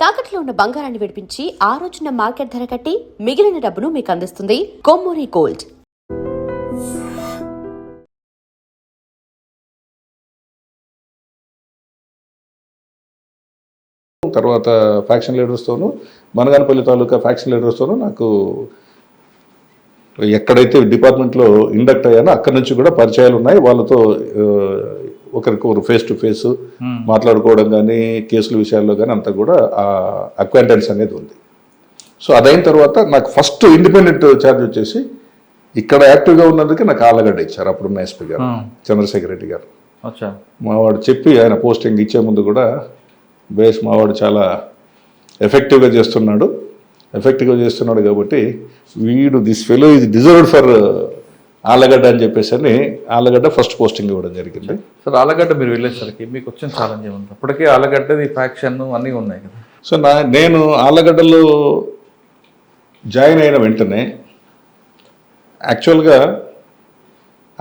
తాకట్లో ఉన్న బంగారాన్ని విడిపించి ఆ రోజున మార్కెట్ ధర కట్టి మిగిలిన డబ్బును మీకు అందిస్తుంది కొమ్మూరి గోల్డ్. తర్వాత ఫ్యాక్షన్ లీడర్స్తోనూ మనగానపల్లి తాలూకా ఫ్యాక్షన్ లీడర్స్తోనూ నాకు ఎక్కడైతే డిపార్ట్మెంట్లో ఇండక్ట్ అయ్యానో అక్కడి నుంచి కూడా పరిచయాలు ఉన్నాయి వాళ్ళతో ఒకరికొకరు ఫేస్ టు ఫేస్ మాట్లాడుకోవడం కానీ కేసుల విషయాల్లో కానీ అంతా కూడా ఆ అక్వాంటెన్స్ అనేది ఉంది. సో అదైన తర్వాత నాకు ఫస్ట్ ఇండిపెండెంట్ ఛార్జ్ వచ్చేసి ఇక్కడ యాక్టివ్గా ఉన్నందుకే నాకు ఆలగడ్డ ఇచ్చారు. అప్పుడున్న ఎస్పీ గారు చంద్రశేఖర్ రెడ్డి గారు. మావాడు చెప్పి ఆయన పోస్టింగ్ ఇచ్చే ముందు కూడా బేస్ మావాడు చాలా ఎఫెక్టివ్గా చేస్తున్నాడు. ఎఫెక్టివ్గా చేస్తున్నాడు కాబట్టి వీడు దిస్ ఫెలో ఇది డిజర్వ్డ్ ఫర్ ఆలగడ్డ అని చెప్పేసి అని ఆలగడ్డ ఫస్ట్ పోస్టింగ్ ఇవ్వడం జరిగింది. సార్ ఆలగడ్డ మీరు వెళ్ళేసరికి మీకు వచ్చిన ఛాలెంజ్ ఏముంది? అప్పటికే ఆలగడ్డది ఫ్యాక్షన్ అన్నీ ఉన్నాయి కదా. సో నా నేను ఆలగడ్డలో జాయిన్ అయిన వెంటనే యాక్చువల్గా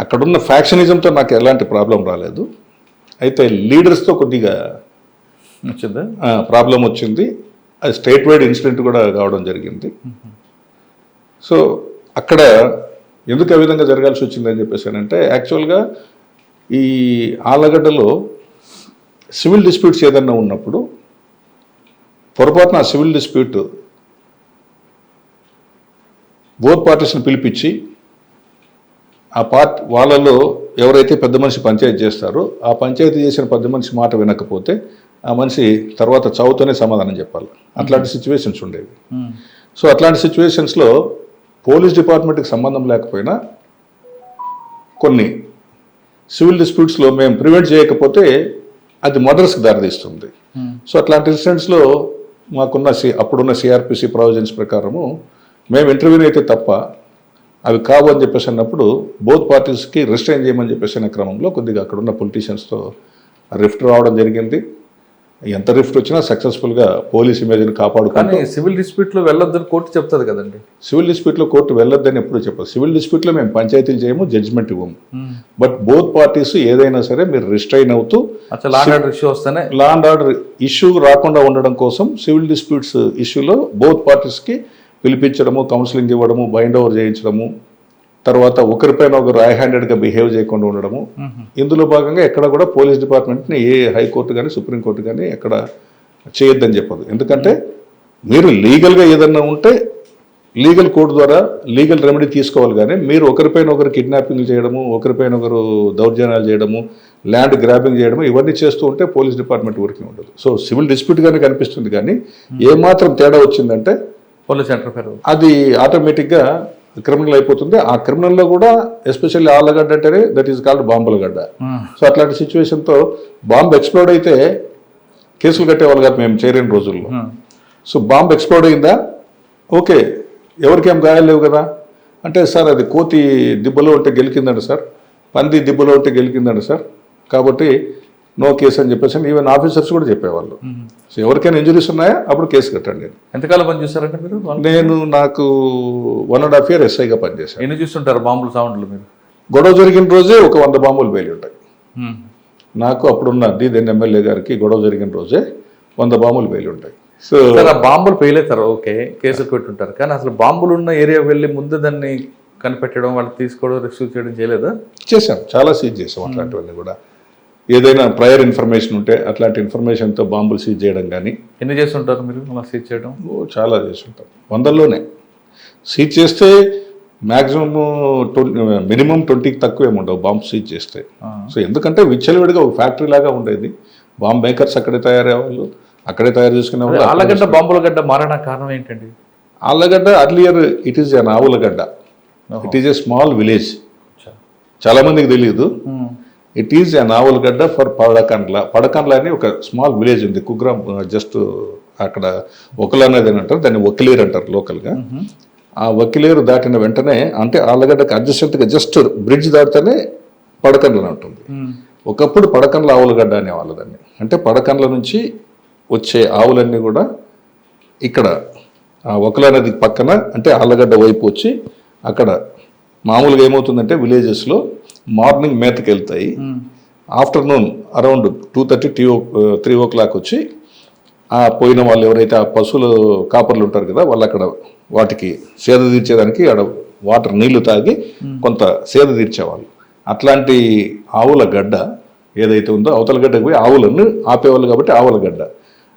అక్కడున్న ఫ్యాక్షనిజంతో నాకు ఎలాంటి ప్రాబ్లం రాలేదు. అయితే లీడర్స్తో కొద్దిగా వచ్చిందా? ప్రాబ్లం వచ్చింది. అది స్టేట్ వైడ్ ఇన్సిడెంట్ కూడా కావడం జరిగింది. సో అక్కడ ఎందుకు ఆ విధంగా జరగాల్సి వచ్చిందని చెప్పేసి అంటే యాక్చువల్గా ఈ ఆలగడ్డలో సివిల్ డిస్ప్యూట్స్ ఏదన్నా ఉన్నప్పుడు పొరపాటున ఆ సివిల్ డిస్ప్యూట్ బోత్ పార్టీస్ని పిలిపించి ఆ పార్ట్ వాళ్ళలో ఎవరైతే పెద్ద మనిషి పంచాయతీ చేస్తారో ఆ పంచాయతీ చేసిన పెద్ద మనిషి మాట వినకపోతే ఆ మనిషి తర్వాత చావుతోనే సమాధానం చెప్పాలి. అట్లాంటి సిచ్యువేషన్స్ ఉండేవి. సో అట్లాంటి సిచ్యువేషన్స్లో పోలీస్ డిపార్ట్మెంట్కి సంబంధం లేకపోయినా కొన్ని సివిల్ డిస్ప్యూట్స్లో మేము ప్రివెంట్ చేయకపోతే అది మర్డర్స్కి దారితీస్తుంది మ్మ్. సో అట్లాంటి ఇన్సిడెంట్స్లో మాకున్న సి అప్పుడున్న సిఆర్పిసి ప్రొవిజన్స్ ప్రకారము మేము ఇంటర్వ్యూని అయితే తప్ప అవి కావు అని చెప్పేసి అన్నప్పుడు బోత్ పార్టీస్కి రిస్ట్రైన్ చేయమని చెప్పేసి అనే క్రమంలో కొద్దిగా అక్కడున్న పొలిటీషియన్స్తో రిఫ్ట్ రావడం జరిగింది ఎంత రిఫ్ట్ వచ్చినా సక్సెస్ఫుల్గా పోలీస్ ఇమేజ్ని కాపాడుకుంటూ సివిల్ డిస్ప్యూట్లో వెళ్ళొద్దని కోర్టు చెప్తుంది కదండి. సివిల్ డిస్ప్యూట్లో కోర్టు వెళ్ళొద్దని ఎప్పుడు చెప్పదు. సివిల్ డిస్ప్యూట్లో మేము పంచాయతీలు చేయము జడ్జిమెంట్ ఇవ్వము. బట్ బోత్ పార్టీస్ ఏదైనా సరే మీరు రిస్ట్రైన్ అవుతూ అచ్చా లాంగ్ ఆర్డర్ ఇష్యూ వస్తేనే లా అండ్ ఆర్డర్ ఇష్యూ రాకుండా ఉండడం కోసం సివిల్ డిస్ప్యూట్స్ ఇష్యూలో బోత్ పార్టీస్కి పిలిపించడము కౌన్సిలింగ్ ఇవ్వడము బైండ్ ఓవర్ చేయించడము తర్వాత ఒకరిపైన ఒకరు ఐ హ్యాండెడ్గా బిహేవ్ చేయకుండా ఉండడము. ఇందులో భాగంగా ఎక్కడ కూడా పోలీస్ డిపార్ట్మెంట్ని ఏ హైకోర్టు కానీ సుప్రీంకోర్టు కానీ ఎక్కడ చేయొద్దని చెప్పదు. ఎందుకంటే మీరు లీగల్గా ఏదన్నా ఉంటే లీగల్ కోర్టు ద్వారా లీగల్ రెమెడీ తీసుకోవాలి కానీ మీరు ఒకరిపైన ఒకరు కిడ్నాపింగ్ చేయడము ఒకరిపైన ఒకరు దౌర్జన్యాలు చేయడము ల్యాండ్ గ్రాబింగ్ చేయడము ఇవన్నీ చేస్తూ ఉంటే పోలీస్ డిపార్ట్మెంట్ ఊరికి ఉండదు. సో సివిల్ డిస్ప్యూట్గానే కనిపిస్తుంది కానీ ఏమాత్రం తేడా వచ్చిందంటే పోలీస్ అది ఆటోమేటిక్గా క్రిమినల్ అయిపోతుంది. ఆ క్రిమినల్లో కూడా ఎస్పెషల్లీ ఆళ్ళగడ్డ అంటేనే that is called Bombulagadda. So అట్లాంటి సిచ్యువేషన్తో బాంబ్ ఎక్స్ప్లోడ్ అయితే కేసులు కట్టేవాళ్ళు కాదు మేము చేరిన రోజుల్లో. సో బాంబ్ ఎక్స్ప్లోడ్ అయిందా? ఓకే. ఎవరికేం గాయాలు లేవు కదా? అంటే సార్ అది కోతి దిబ్బలో ఉంటే గెలికిందండి సార్. పంది దిబ్బలో ఉంటే గెలికిందండి సార్. కాబట్టి నో కేసు అని చెప్పేసి ఈవెన్ ఆఫీసర్స్ కూడా చెప్పేవాళ్ళు. సో ఎవరికైనా ఇంజరీస్ ఉన్నాయా? అప్పుడు కేసు కట్టండి ఎంతకాలం పని చూసారంటే మీరు? నేను నాకు వన్ అండ్ హాఫ్ ఇయర్ ఎస్ఐగా పనిచేశాను. ఎన్ని చూస్తుంటారు బాంబులు సౌండ్లు మీరు? గొడవ జరిగిన రోజే ఒక వంద బాంబులు పేలి ఉంటాయి. నాకు అప్పుడున్న దీదెన్ ఎమ్మెల్యే గారికి గొడవ జరిగిన రోజే వంద బాంబులు పేలి ఉంటాయి. సో బాంబులు పేలేతారు ఓకే కేసులు పెట్టుంటారు కానీ అసలు బాంబులు ఉన్న ఏరియా వెళ్ళి ముందు దాన్ని కనిపెట్టడం వాళ్ళు తీసుకోవడం రెస్క్యూ చేయడం చేయలేదా? చేశాం. చాలా సీజ్ చేసాం అట్లాంటివన్నీ కూడా. ఏదైనా ప్రయర్ ఇన్ఫర్మేషన్ ఉంటే అట్లాంటి ఇన్ఫర్మేషన్తో బాంబులు సీజ్ చేయడం కానీ ఎన్ని చేస్తుంటారు మీరు అలా సీజ్ చేయడం? చాలా చేస్తుంటాం వందల్లోనే. సీజ్ చేస్తే మ్యాక్సిమం ట్వంటీ మినిమం ట్వంటీకి తక్కువ ఏమి ఉండవు బాంబు సీజ్ చేస్తే. సో ఎందుకంటే విచ్చలవిడిగా ఒక ఫ్యాక్టరీ లాగా ఉండేది. బాంబ్ మేకర్స్ అక్కడే తయారయ్యేవాళ్ళు అక్కడే తయారు చేసుకునే వాళ్ళు ఆలగడ్డ బాంబుల గడ్డ మారడానికి కారణం ఏంటండి? Allagadda earlier it is an Avulagadda it is a small village చాలా మందికి తెలియదు. It is an Avulagadda for Padakandla. Padakandla అని ఒక స్మాల్ విలేజ్ ఉంది. కుగ్రామ్ జస్ట్ అక్కడ ఒకల అనేది అని అంటారు దాన్ని వకిలేరు అంటారు లోకల్గా. ఆ వకిలేరు దాటిన వెంటనే అంటే ఆళ్ళగడ్డకి అడ్జస్టెంట్గా జస్ట్ బ్రిడ్జ్ దాటితేనే పడకండ్ల ఉంటుంది ఒకప్పుడు పడకండ్ల ఆవులగడ్డ అనేవాళ్ళు దాన్ని. అంటే పడకండ్ల నుంచి వచ్చే ఆవులన్నీ కూడా ఇక్కడ ఆ ఒకలా నది పక్కన అంటే ఆళ్ళగడ్డ వైపు వచ్చి అక్కడ మామూలుగా ఏమవుతుందంటే విలేజెస్లో మార్నింగ్ మేతకి వెళ్తాయి afternoon around two thirty to three o'clock వచ్చి ఆ పోయిన వాళ్ళు ఎవరైతే ఆ పశువులు కాపర్లు ఉంటారు కదా వాళ్ళు అక్కడ వాటికి సేద తీర్చేదానికి ఆడ వాటర్ నీళ్ళు తాగి కొంత సేద తీర్చేవాళ్ళు. అట్లాంటి ఆవుల గడ్డ ఏదైతే ఉందో అవతల గడ్డకు పోయి ఆవులను ఆపేవాళ్ళు కాబట్టి ఆవుల గడ్డ.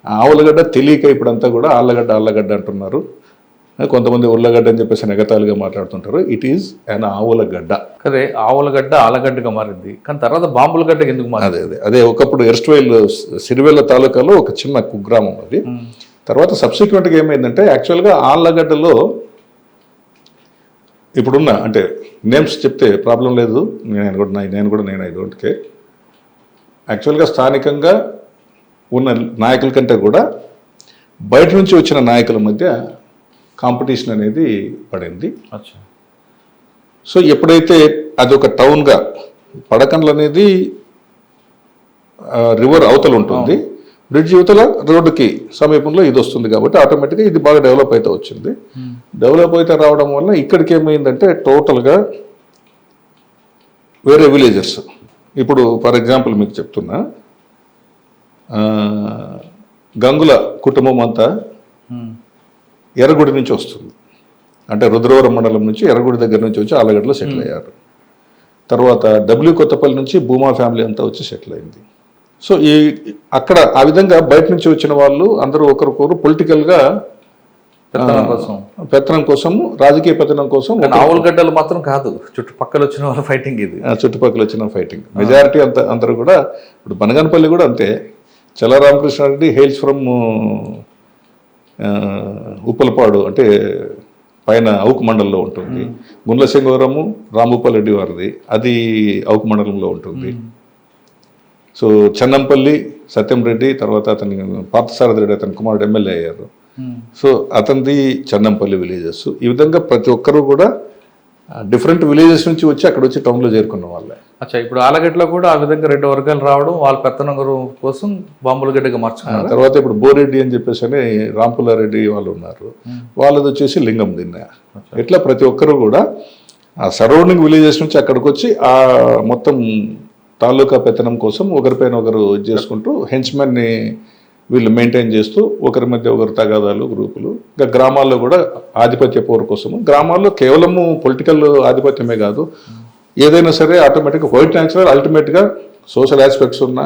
ఆవుల గడ్డ తెలియక ఇప్పుడంతా కూడా ఆళ్ళగడ్డ ఆళ్ళగడ్డ అంటున్నారు. కొంతమంది ఉల్లగడ్డ అని చెప్పేసి నెగతాలుగా మాట్లాడుతుంటారు. ఇట్ ఈజ్ అన్ ఆవుల గడ్డ కదే ఆవులగడ్డ ఆలగడ్డగా మారింది. కానీ తర్వాత బాంబుల గడ్డకి ఎందుకు మారింది? అదే అదే. అదే ఒకప్పుడు ఎర్స్ట్వైల్ సిరివెల్ల తాలూకాలో ఒక చిన్న కుగ్రామం అది. తర్వాత సబ్సిక్వెంట్గా ఏమైందంటే యాక్చువల్గా ఆళ్ళగడ్డలో ఇప్పుడున్న అంటే నేమ్స్ చెప్తే ప్రాబ్లం లేదు. నేను కూడా నేను కూడా నేను ఐ డోంట్ కేర్ యాక్చువల్గా స్థానికంగా ఉన్న నాయకుల కంటే కూడా బయట నుంచి వచ్చిన నాయకుల మధ్య కాంపిటీషన్ అనేది పడింది. సో ఎప్పుడైతే అది ఒక టౌన్గా పడకండ్లు అనేది రివర్ అవతల ఉంటుంది బ్రిడ్జ్ యువతల రోడ్డుకి సమీపంలో ఇది వస్తుంది కాబట్టి ఆటోమేటిక్గా ఇది బాగా డెవలప్ అయితే వచ్చింది. డెవలప్ అయితే రావడం వల్ల ఇక్కడికి ఏమైందంటే టోటల్గా వేరే విలేజెస్. ఇప్పుడు ఫర్ ఎగ్జాంపుల్ మీకు చెప్తున్నా గంగుల కుటుంబం అంతా. ఎర్రగుడి నుంచి వస్తుంది. అంటే రుద్రవరం మండలం నుంచి ఎర్రగుడి దగ్గర నుంచి వచ్చి ఆలగడ్డలో సెటిల్ అయ్యారు. తర్వాత డబ్ల్యూ కొత్తపల్లి నుంచి భూమా ఫ్యామిలీ అంతా వచ్చి సెటిల్ అయింది. సో ఈ అక్కడ ఆ విధంగా బయట నుంచి వచ్చిన వాళ్ళు అందరూ ఒకరికొకరు పొలిటికల్గా పెత్తనం కోసం. పెత్తనం రాజకీయ పెత్తనం కోసం ఆవులగడ్డలు మాత్రం కాదు. చుట్టుపక్కల వచ్చిన వాళ్ళ ఫైటింగ్ ఇది. చుట్టుపక్కల వచ్చిన ఫైటింగ్ మెజారిటీ అంత అందరూ కూడా ఇప్పుడు బనగానపల్లి కూడా అంతే. చల్ల రామకృష్ణారెడ్డి హెయిల్స్ ఫ్రమ్ ఉప్పలపాడు అంటే పైన అవుకు మండలంలో ఉంటుంది. గుండ్ల సింగవరము రాముపల్రెడ్డి వారిది. అది అవుకు మండలంలో ఉంటుంది. సో చెన్నంపల్లి సత్యం రెడ్డి తర్వాత అతని పార్థసారథి రెడ్డి అతని కుమారుడు ఎమ్మెల్యే అయ్యారు. సో అతనిది చెన్నంపల్లి విలేజెస్. ఈ విధంగా ప్రతి ఒక్కరూ కూడా డిఫరెంట్ విలేజెస్ నుంచి వచ్చి అక్కడ వచ్చి టౌన్లో చేరుకున్న వాళ్ళే. అచ్చా ఇప్పుడు ఆలగడ్డలో కూడా ఆ విధంగా రెండు వర్గాలు రావడం వాళ్ళ పెత్తనం గురు- కోసం బాంబుల గడ్డగా మార్చుకున్నారు. తర్వాత ఇప్పుడు బోరెడ్డి అని చెప్పేసి అని రాంపులారెడ్డి వాళ్ళు ఉన్నారు. వాళ్ళది వచ్చేసి లింగం దిన్న. ఇట్లా ప్రతి ఒక్కరు కూడా ఆ సరౌండింగ్ విలేజెస్ నుంచి అక్కడికి వచ్చి ఆ మొత్తం తాలూకా పెత్తనం కోసం ఒకరిపైన ఒకరు చేసుకుంటూ హెంచ్మెన్ని వీళ్ళు మెయింటైన్ చేస్తూ ఒకరి మధ్య ఒకరు తగాదాలు గ్రూపులు. ఇంకా గ్రామాల్లో కూడా ఆధిపత్య పోరు కోసము. గ్రామాల్లో కేవలము పొలిటికల్ ఆధిపత్యమే కాదు ఏదైనా సరే ఆటోమేటిక్గా వైట్ న్యాచురల్ అల్టిమేట్గా సోషల్ ఆస్పెక్ట్స్ ఉన్నా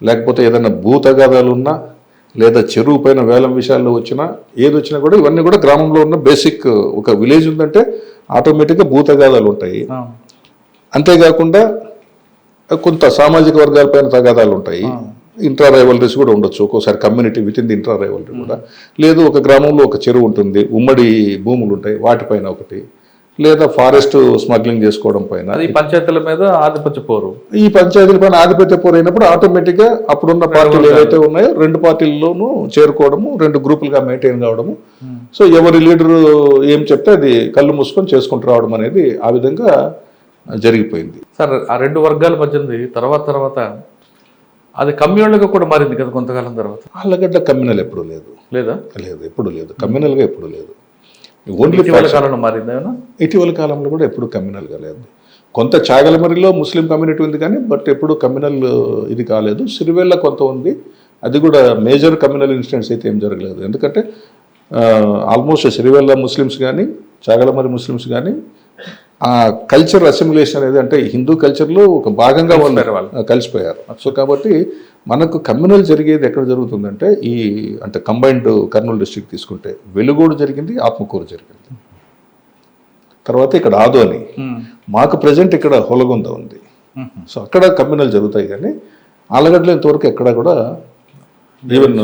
లేకపోతే ఏదైనా భూ తగాదాలు ఉన్నా లేదా చెరువు పైన వేలం విషయాల్లో వచ్చినా ఏది వచ్చినా కూడా ఇవన్నీ కూడా గ్రామంలో ఉన్న బేసిక్ ఒక విలేజ్ ఉందంటే ఆటోమేటిక్గా భూ తగాదాలు ఉంటాయి. అంతేకాకుండా కొంత సామాజిక వర్గాలపైన తగాదాలు ఉంటాయి. ఇంట్రా రైవలరీస్ కూడా ఉండొచ్చు ఒక్కోసారి community within the intra rivalry కూడా. లేదు ఒక గ్రామంలో ఒక చెరువు ఉంటుంది ఉమ్మడి భూములు ఉంటాయి వాటిపైన ఒకటి. లేదా ఫారెస్ట్ స్మగ్లింగ్ చేసుకోవడం పైన. అది పంచాయతీల మీద ఆధిపత్య పోరు. ఈ పంచాయతీల పైన ఆధిపత్య పోరైనప్పుడు ఆటోమేటిక్గా అప్పుడున్న పార్టీలు ఏవైతే ఉన్నాయో రెండు పార్టీల్లోనూ చేరుకోవడము రెండు గ్రూపులుగా మెయింటైన్ కావడము. సో ఎవరి లీడరు ఏం చెప్తే అది కళ్ళు మూసుకొని చేసుకుంటూ రావడం అనేది ఆ విధంగా జరిగిపోయింది. సార్ ఆ రెండు వర్గాల మధ్య ఉంది తర్వాత తర్వాత అది కమ్యూనల్గా కూడా మారింది కదా కొంతకాలం తర్వాత? ఆళ్ళగడ్డ కమ్యూనల్ ఎప్పుడు లేదు. లేదా? లేదు ఎప్పుడు లేదు. కమ్యూనల్గా ఎప్పుడు లేదు. ఓన్లీ ఇటీవల కాలంలో మారింది ఏమన్నా? ఇటీవల కాలంలో కూడా ఎప్పుడు కమ్యూనల్గా లేదు. కొంత చాగలమరిలో ముస్లిం కమ్యూనిటీ ఉంది కానీ బట్ ఎప్పుడు కమ్యూనల్ ఇది కాలేదు. సిరివెల్ల కొంత ఉంది. అది కూడా మేజర్ కమ్యూనల్ ఇన్సిడెంట్స్ అయితే ఏం జరగలేదు. ఎందుకంటే ఆల్మోస్ట్ సిరివెల్ల ముస్లిమ్స్ కానీ చాగలమరి ముస్లిమ్స్ కానీ ఆ కల్చర్ అసిమిలేషన్ అనేది అంటే హిందూ కల్చర్లో ఒక భాగంగా కలిసిపోయారు వాళ్ళు. కలిసిపోయారు. సో కాబట్టి మనకు కమ్యూనల్ జరిగేది ఎక్కడ జరుగుతుందంటే ఈ అంటే కంబైన్డ్ కర్నూలు డిస్ట్రిక్ట్ తీసుకుంటే వెలుగోడు జరిగింది ఆత్మకూరు జరిగింది. తర్వాత ఇక్కడ ఆదోని. మాకు ప్రజెంట్ ఇక్కడ హొలగొంద ఉంది. సో అక్కడ కమ్యూనల్ జరుగుతాయి కానీ ఆలగడ్డలో ఇంతవరకు ఎక్కడ కూడా ఈవెన్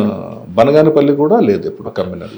బనగానపల్లి కూడా లేదు ఇప్పుడు కమ్యూనల్